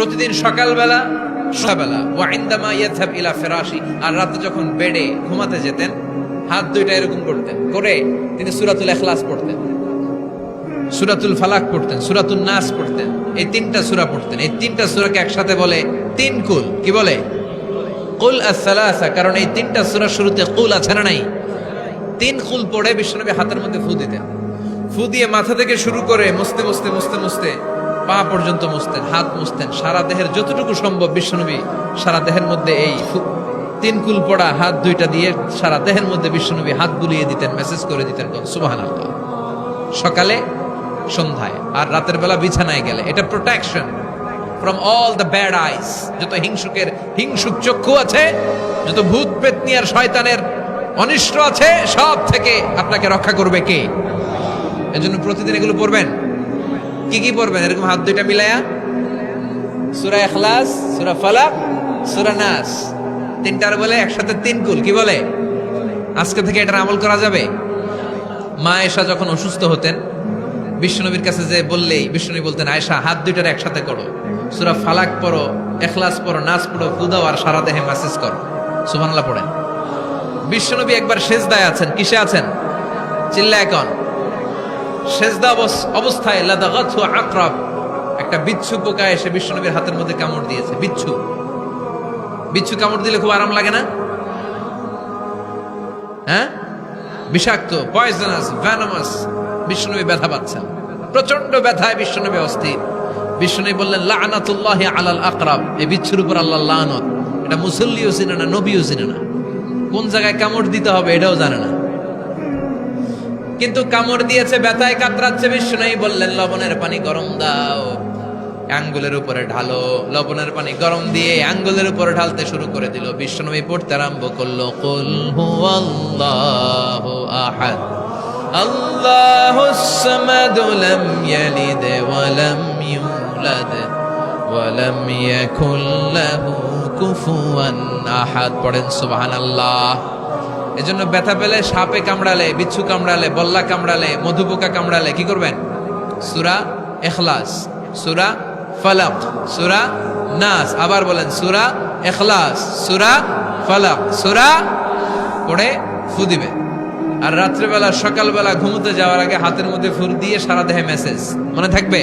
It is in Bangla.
প্রতিদিন সকালবেলা সকালবেলা ওয়াইন্দামা ইয়াযহাব ইলা ফিরাশি, আর রাতে যখন বেডে ঘুমাতে যেতেন, হাত দুইটা এরকম করতেন, করে তিনি সূরাতুল ইখলাস পড়তেন, সূরাতুল ফালাক পড়তেন সূরাতুল নাস পড়তেন, এই তিনটা সূরা পড়তেন। এই তিনটা সূরাকে একসাথে বলে তিন কুল, কি বলে? কুল আস-সালাসা, কারণ এই তিনটা সূরা শুরুতে কুল আছে না নাই? তিন কুল পড়ে বিশ্বনবী হাতের মধ্যে ফু দিতেন। ফু দিয়ে মাথা থেকে শুরু করে মুছতে মুছতে মুছতে মুছতে পা পর্যন্ত মুছতেন, হাত মুছতেন, সারা দেহের যতটুকু সম্ভব বিশ্বনবী সারা দেহের মধ্যে এই তিন কুল পড়া হাত দুইটা দিয়ে সারা দেহের মধ্যে বিশ্বনবী হাত বুলিয়ে দিতেন মেসেজ করে দিতেন সুবাহান আল্লাহ সকালে, সন্ধ্যায়, আর রাতের বেলা বিছানায় গেলে। এটা protection from all the bad eyes যত হিংসুকের, হিংসুক চক্ষু আছে, যত ভূত পেতনি আর শয়তানের অনিষ্ট আছে, সব থেকে আপনাকে রক্ষা করবে কে? এজন্য প্রতিদিন এগুলো পড়বেন। কি কি পড়বেন? এরকম হাত দুইটা মিলায়া? সুরা ইখলাস, সুরা ফালাক, সুরা নাস। তিনটার বলে একসাথে তিন কুল, কি বলে? আজকে থেকে এটার আমল করা যাবে? মা এসা যখন অসুস্থ হতেন বিষ্ণুনবীর কাছে যে বললেই বিষ্ণুনবী বলতেন, আয়েশা, হাত দুইটার একসাথে করো। সুরা ফালাক পড়ো এখলাস পড়ো নাচ পড়ো, কুদাও আর সারা দেহে মেসেজ করো। সুবহানাল্লাহ পড়েন। বিশ্বনবী একবার সেজদায় আছেন, কিসে আছেন? চিল্লা এখন বিশ্বনবীর হ্যাঁ? ব্যথা প্রচণ্ড ব্যথায় বিষ্ণুনবী অস্থির। বিষ্ণুনবী বললেন, লানাতুল্লাহি আলাল আকরাব। এই বিচ্ছুর উপর আল্লাহ এটা মুসল্লিও চিনে না, নবীও চিনে না। কোন জায়গায় কামড় দিতে হবে এটাও জানে না। কিন্তু কামড় দিয়েছে, ব্যথায় কাতরাচ্ছে, বিষ্ণুই বললেন, লবণের পানি গরম দাও। আঙ্গুলের উপরে ঢালো, লবণের পানি গরম দিয়ে আঙ্গুলের উপরে ঢালতে শুরু করে দিল। বিষ্ণুনবী পড়তে আরম্ভ করল, কুল হুয়াল্লাহু আহাদ আল্লাহুস সামাদ লাম ইয়ালিদ ওয়া লাম ইউলাদ ওয়া লাম ইয়াকুল লাহু কুফুয়ান আহাদ। পড়েন সুবহানাল্লাহ। এজন্য ব্যথা পেলে সাপে কামড়ালে, বিচ্ছু কামড়ালে, বল্লা কামড়ালে, মধুপোকা কামড়ালে কি করবেন? সুরা এখলাস, সুরা ফালাক, সুরা নাস, আবার বলেন, সুরা এখলাস, সুরা ফালাক, সুরা পড়ে ফু দিবে। আর রাত্রেবেলা, সকালবেলা ঘুমোতে যাওয়ার আগে হাতের মধ্যে ফুল দিয়ে সারা দেহে মেসেজ, মনে থাকবে?